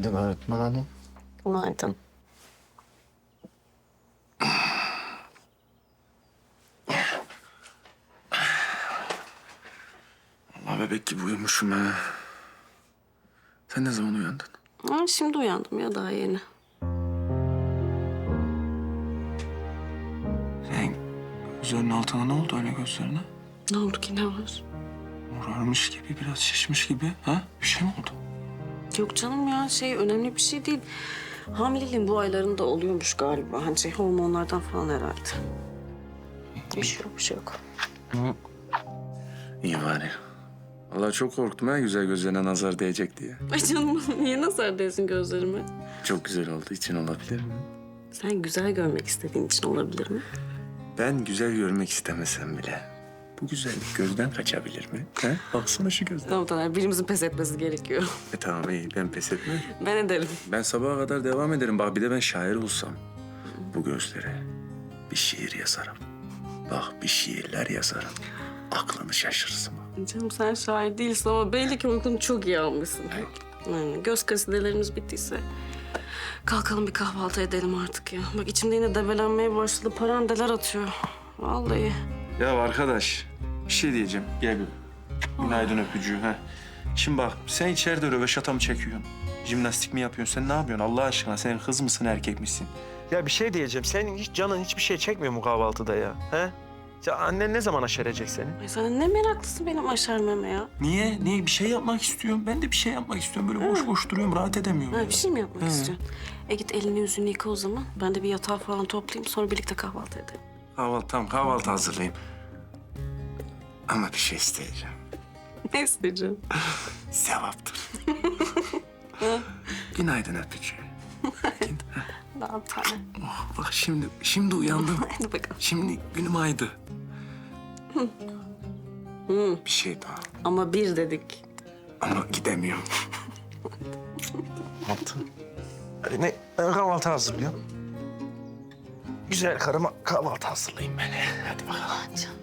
Günaydın öğretmen hanım. Günaydın. Allah bebek gibi uyumuşum ha. Sen ne zaman uyandın? Ha, şimdi uyandım ya daha yeni. Sen gözlerinin altına ne oldu öyle gözlerine? Ne oldu ki ne var? Morarmış gibi, biraz şişmiş gibi. Ha? Bir şey mi oldu? Yok canım ya şey önemli bir şey değil. Hamileliğin bu aylarında oluyormuş galiba. Hani şey hormonlardan falan herhalde. Bir şey yok, bir şey yok. İyi bari. Allah çok korktum ha güzel gözlerine nazar değecek diye. Ay canım niye nazar değsin gözlerime? Çok güzel oldu. için olabilir mi? Sen güzel görmek istediğin için olabilir mi? Ben güzel görmek istemesem bile bu güzellik gözden kaçabilir mi? He? Baksana şu gözden. Tamam tamam birimizin pes etmesi gerekiyor. E tamam iyi ben pes etmem. Ben ederim. Ben sabaha kadar devam ederim. Bak bir de ben şair olsam bu gözlere bir şiir yazarım. Bak bir şiirler yazarım. Aklını şaşırırsın. Canım sen şair değilsin ama belli ki uykunu çok iyi almışsın. Yani göz kasidelerimiz bittiyse kalkalım bir kahvaltı edelim artık ya. Bak içimde yine debelenmeye başladı. Parandeler atıyor. Vallahi. Ya arkadaş bir şey diyeceğim. Gel bir. Günaydın öpücüğü. Ha. Şimdi bak sen içeride röveşata mı çekiyorsun? Jimnastik mi yapıyorsun? Sen ne yapıyorsun Allah aşkına? Sen kız mısın erkek misin? Ya bir şey diyeceğim. Senin hiç canın hiçbir şey çekmiyor mu kahvaltıda ya? He? Ya annen ne zaman aşerecek seni? Ay sen ne meraklısın benim aşermeme ya. Niye? Niye? Bir şey yapmak istiyorum. Ben de bir şey yapmak istiyorum. Böyle boş boş duruyorum. Rahat edemiyorum. Ha, ya. bir şey mi yapmak istiyorsun? E git elini yüzünü yıka o zaman. Ben de bir yatağı falan toplayayım sonra birlikte kahvaltı edelim. Kahvaltı tamam kahvaltı hazırlayayım. Ama bir şey isteyeceğim. Ne isteyeceğim? Sevaptır. Günaydın öpücüğü. Daha bir tane. Oh, bak şimdi şimdi uyandım. Hadi bakalım. Şimdi günüm aydı. Bir şey daha. Ama bir dedik. Ama gidemiyorum. Kahvaltı. Hadi ne? Ben kahvaltı hazırlıyorum. Güzel karıma kahvaltı hazırlayayım ben. Hadi bakalım. Canım.